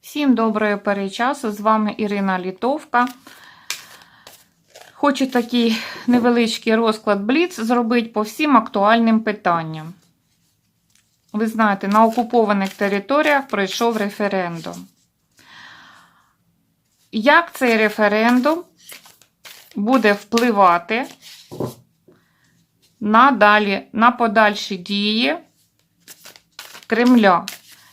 Всім доброго перечасу. З вами Ірина Літовка. Хочу такий невеличкий розклад Бліц зробити по всім актуальним питанням. Ви знаєте, на окупованих територіях пройшов референдум. Як цей референдум буде впливати на, далі, на подальші дії Кремля?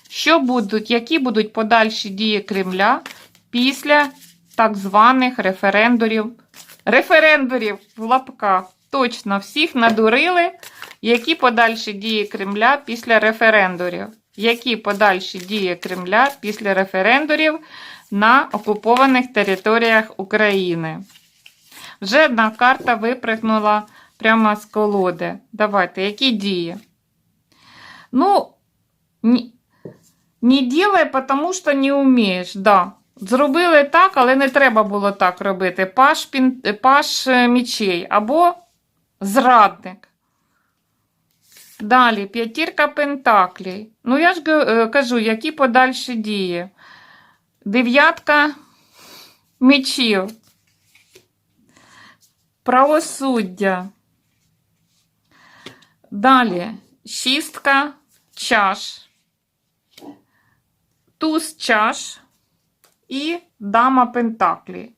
Що будуть, які будуть подальші дії Кремля після так званих референдорів? Референдорів в лапках. Точно всіх надурили. Які подальші дії Кремля після референдорів? Які подальші дії Кремля після референдорів на окупованих територіях України? Вже одна карта випрыгнула прямо з колоди. Давайте, які дії? Ну, ні. Не ділай, тому що не вмієш. Да. Зробили так, але не треба було так робити. Паш, пін... Паш е, мічей або зрадник. Далі, п'ятірка пентаклей. Ну, я ж е, кажу, які подальші дії. Дев'ятка мечів. Правосуддя. Далі, шістка чаш туз чаш і дама Пентаклі.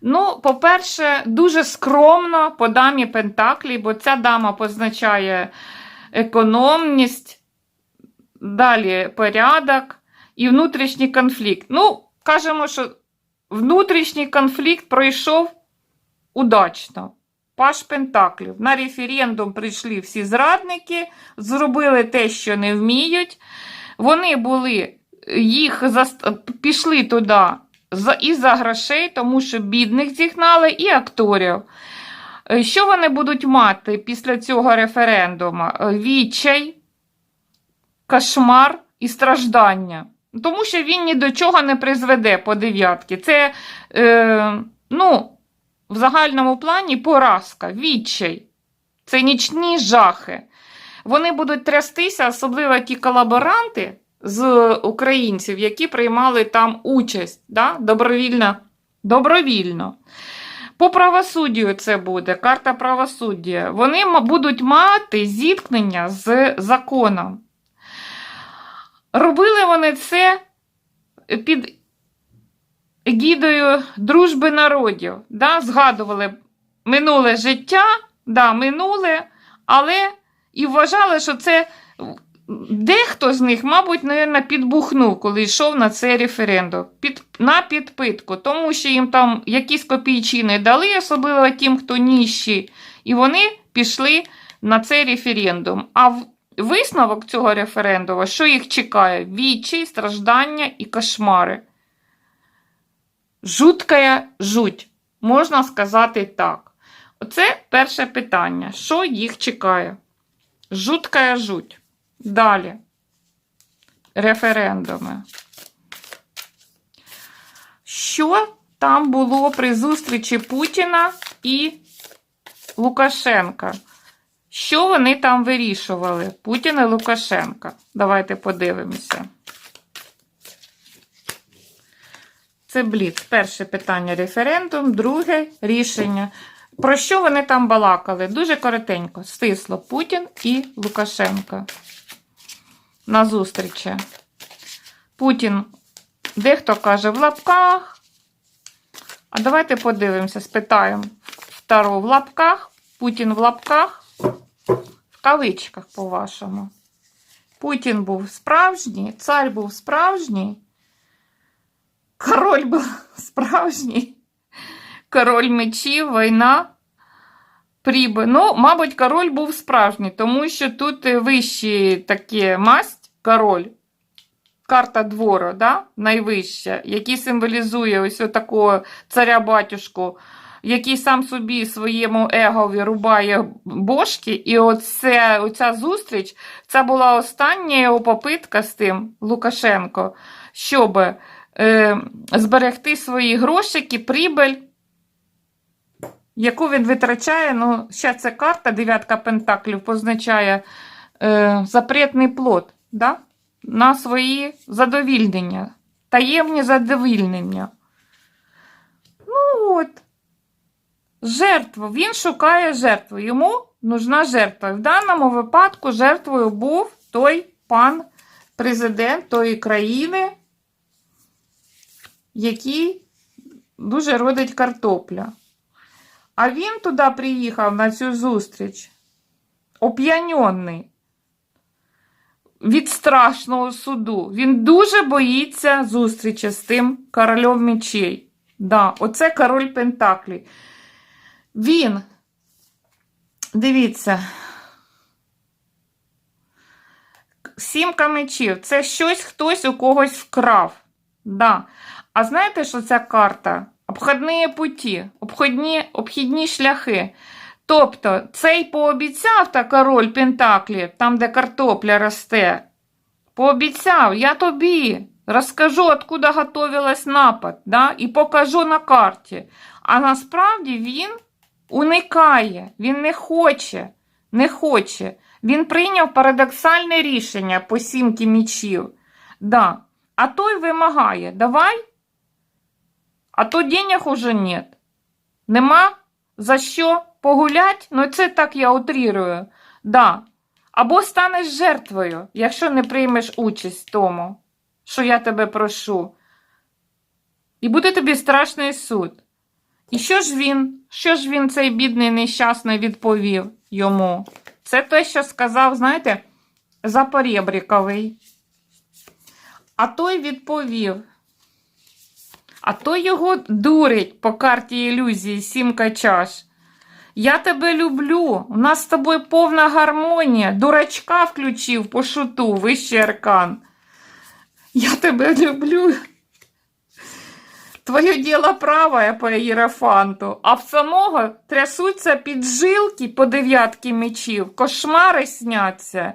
Ну, по-перше, дуже скромно по дамі Пентаклі, бо ця дама позначає економність, далі порядок і внутрішній конфлікт. Ну, кажемо, що внутрішній конфлікт пройшов удачно. Паш Пентаклів. На референдум прийшли всі зрадники, зробили те, що не вміють. Вони були їх пішли туди і за грошей, тому що бідних зігнали, і акторів. Е, що вони будуть мати після цього референдуму? Е, відчай, кошмар і страждання. Тому що він ні до чого не призведе по дев'ятки. Це, е, ну, в загальному плані поразка, відчай. Це нічні жахи. Вони будуть трястися, особливо ті колаборанти з українців, які приймали там участь да? добровільно. добровільно. По правосуддю це буде карта правосуддя. Вони будуть мати зіткнення з законом. Робили вони це під егідою дружби народів. Да? Згадували минуле життя, да, минуле, але і вважали, що це Дехто з них, мабуть, навіть, підбухнув, коли йшов на цей референдум під, на підпитку, тому що їм там якісь копійчини дали, особливо тим, хто ніщі, і вони пішли на цей референдум. А в висновок цього референдуму, що їх чекає? Відчай, страждання і кошмари. Жуткая жуть, можна сказати так. Оце перше питання. Що їх чекає? Жуткая жуть. Далі. Референдуми. Що там було при зустрічі Путіна і Лукашенка? Що вони там вирішували? Путін і Лукашенка. Давайте подивимося. Це бліц. Перше питання референдум, друге рішення. Про що вони там балакали? Дуже коротенько. Стисло Путін і Лукашенко на зустрічі. Путін, дехто каже в лапках. А давайте подивимося, спитаємо второ в лапках, Путін в лапках, в кавичках, по-вашому. Путін був справжній, цар був справжній, король був справжній, король мечів, війна. Пріби. Ну, мабуть, король був справжній, тому що тут вищі такі масть король. Карта двору, да? найвища, який символізує ось такого царя-батюшку, який сам собі своєму егові рубає бошки. І оце, оця зустріч це була остання його попитка з тим Лукашенко, щоб е, зберегти свої грошики, прибиль яку він витрачає. Ну, ще ця карта, дев'ятка пентаклів, позначає е, запретний плод да? на свої задовільнення, таємні задовільнення. Ну от, жертву. Він шукає жертву. Йому нужна жертва. В даному випадку жертвою був той пан президент тої країни, який дуже родить картопля. А він туди приїхав на цю зустріч, оп'яньонний від страшного суду. Він дуже боїться зустрічі з тим королем мечей. Да, оце король Пентаклі. Він, дивіться, сімка мечів це щось хтось у когось вкрав. Да. А знаєте, що ця карта? Обходні путі, обходні, обхідні шляхи. Тобто, цей пообіцяв та король Пентаклі, там, де картопля росте, пообіцяв, я тобі розкажу, откуда готовилась напад, да? і покажу на карті. А насправді він уникає, він не хоче, не хоче. Він прийняв парадоксальне рішення по сімки мічів. Да. А той вимагає, давай, а то денег уже нет. Нема за що погулять? Ну, це так я утрірую. Да. Або станеш жертвою, якщо не приймеш участь в тому, що я тебе прошу. І буде тобі страшний суд. І що ж він, що ж він, цей бідний нещасний, відповів йому? Це те, що сказав, знаєте, Запорєбріковий. А той відповів. А той його дурить по карті ілюзії сімка чаш. Я тебе люблю. У нас з тобою повна гармонія. Дурачка включив по шуту, вищий аркан. Я тебе люблю. Твоє діло праве по ієрофанту, а в самого трясуться піджилки по дев'ятки мечів. Кошмари сняться.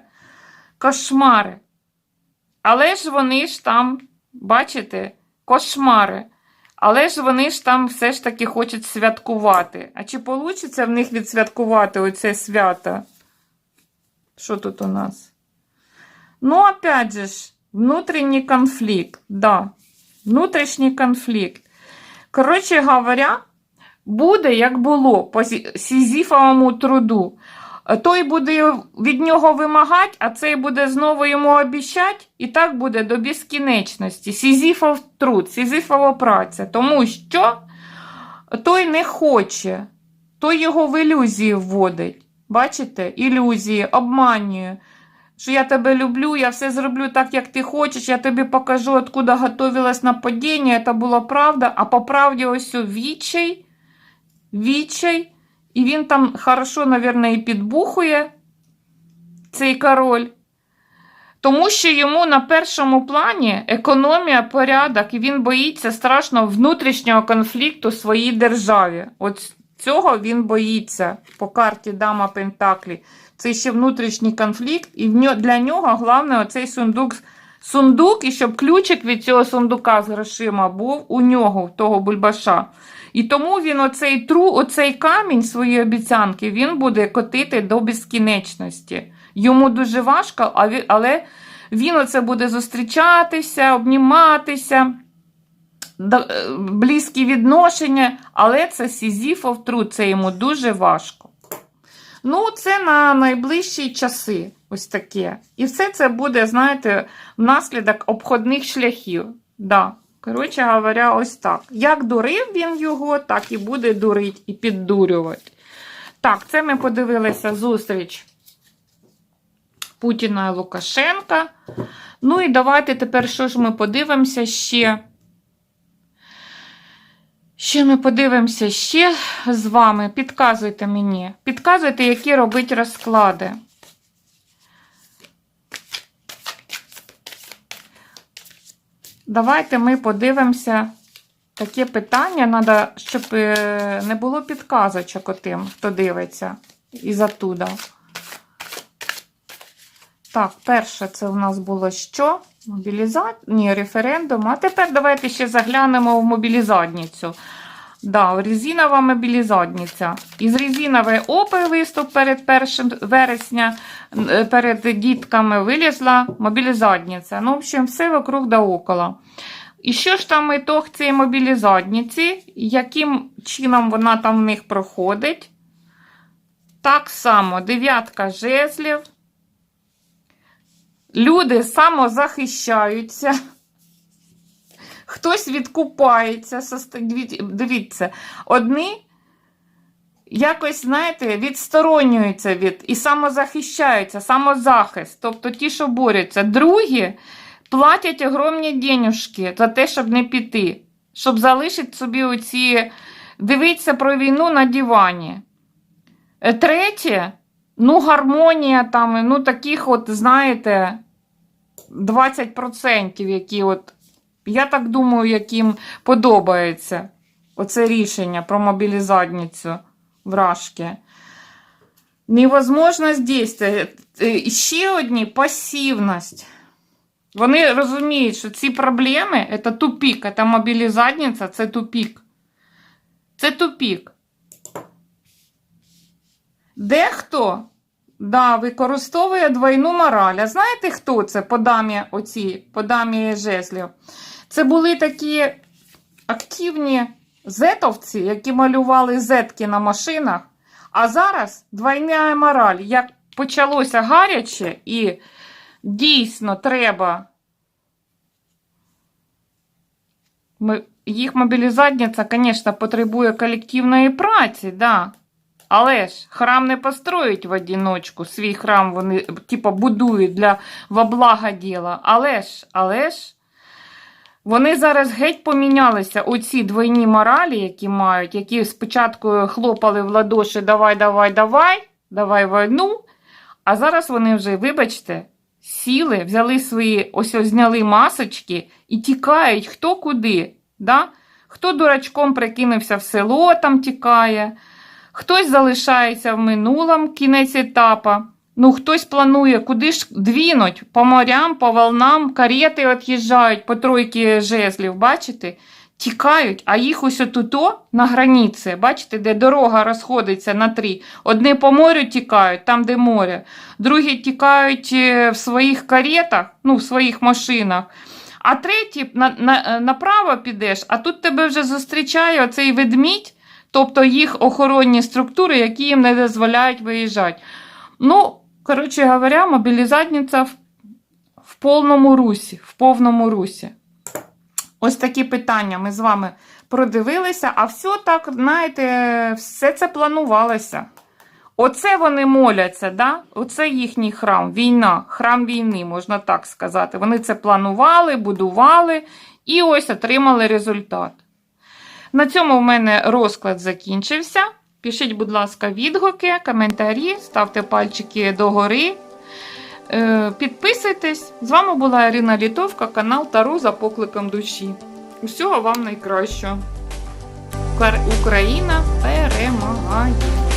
Кошмари. Але ж вони ж там, бачите, кошмари. Але ж вони ж там все ж таки хочуть святкувати. А чи вийде в них відсвяткувати оце свято? Що тут у нас? Ну, опять же ж, внутрішній конфлікт. Да. Внутрішній конфлікт. Коротше говоря, буде, як було по сізіфовому труду. Той буде від нього вимагати, а цей буде знову йому обіщати, і так буде до безкінечності. Сізіфов труд, сізіфова праця. Тому що той не хоче, той його в ілюзії вводить. Бачите? Ілюзії, обманює. Що я тебе люблю, я все зроблю так, як ти хочеш, я тобі покажу, откуда готовилось нападіння, це була правда, а по правді ось у відчай, відчай, і він там хорошо, мабуть, і підбухує, цей король. Тому що йому на першому плані економія, порядок, і він боїться страшно внутрішнього конфлікту в своїй державі. От цього він боїться по карті Дама Пентаклі. Це ще внутрішній конфлікт, і для нього головне оцей сундук. Сундук, і щоб ключик від цього сундука з грошима був у нього, в того бульбаша. І тому він оцей тру, оцей камінь свої обіцянки, він буде котити до безкінечності. Йому дуже важко, але він оце буде зустрічатися, обніматися, е, близькі відношення, але це Сізіфов труд, це йому дуже важко. Ну, це на найближчі часи. Ось таке. І все це буде, знаєте, внаслідок обходних шляхів. Да. Коротше говоря, ось так. Як дурив він його, так і буде дурить і піддурювати. Так, це ми подивилися зустріч Путіна і Лукашенка. Ну і давайте тепер що ж ми подивимося ще. Ще ми подивимося ще з вами. Підказуйте мені. Підказуйте, які робити розклади. Давайте ми подивимося таке питання. Треба, щоб е, не було підказочок отим, хто дивиться із оттуда. Так, перше, це у нас було що? Мобілізація? Ні, референдум. А тепер давайте ще заглянемо в мобілізадницю. Да, резинова мобілізадниця. Із резинової опи виступ перед 1 вересня, е, перед дітками вилізла мобілізадниця. Ну, в общем, все вокруг да около. І що ж там ітог цієї мобілізадниці? Яким чином вона там в них проходить? Так само, дев'ятка жезлів. Люди самозахищаються. Хтось відкупається. Дивіться, одні якось, знаєте, відсторонюються від і самозахищаються, самозахист. Тобто ті, що борються. Другі платять огромні денюжки за те, щоб не піти, щоб залишити собі оці, дивитися про війну на дивані. Е, Третє, ну, гармонія там, ну, таких, от, знаєте, 20%, які от, я так думаю, яким подобається оце рішення про мобілізадницю вражки. Невозможність дійства. Е, Ще одні пасивність. Вони розуміють, що ці проблеми це тупік, це мобілізадниця, це тупік. Це тупік. Дехто да, використовує двойну мораль. А знаєте, хто це по дамі, оці, по дамі жезлів? Це були такі активні зетовці, які малювали зетки на машинах. А зараз двойна мораль. Як почалося гаряче і дійсно треба. Їх мобілізація, звісно, потребує колективної праці, да. Але ж храм не построїть в одиночку. Свій храм вони типу, будують для во благо діла. Але ж, але ж, вони зараз геть помінялися. Оці двойні моралі, які мають, які спочатку хлопали в ладоші давай, давай, давай, давай війну. А зараз вони вже, вибачте, сіли, взяли свої, ось ось зняли масочки і тікають хто куди. Да? Хто дурачком прикинувся в село, там тікає. Хтось залишається в минулому кінець етапа. Ну, хтось планує, куди ж двінуть по морям, по волнам, карети від'їжджають по тройки жезлів, бачите? Тікають, а їх ось отуто на границі, бачите, де дорога розходиться на три. Одні по морю тікають, там, де море, другі тікають е, в своїх каретах, ну, в своїх машинах. А треті на, на, е, направо підеш, а тут тебе вже зустрічає оцей ведмідь, тобто їх охоронні структури, які їм не дозволяють виїжджати. Ну, коротше говоря, мобілізація в, в повному русі. В повному русі. Ось такі питання ми з вами продивилися, а все так, знаєте, все це планувалося. Оце вони моляться, да? оце їхній храм, війна, храм війни, можна так сказати. Вони це планували, будували і ось отримали результат. На цьому в мене розклад закінчився. Пишіть, будь ласка, відгуки, коментарі, ставте пальчики догори. Е, Підписуйтесь. З вами була Ірина Літовка, канал Таро за покликом душі. Усього вам найкращого. Україна перемагає!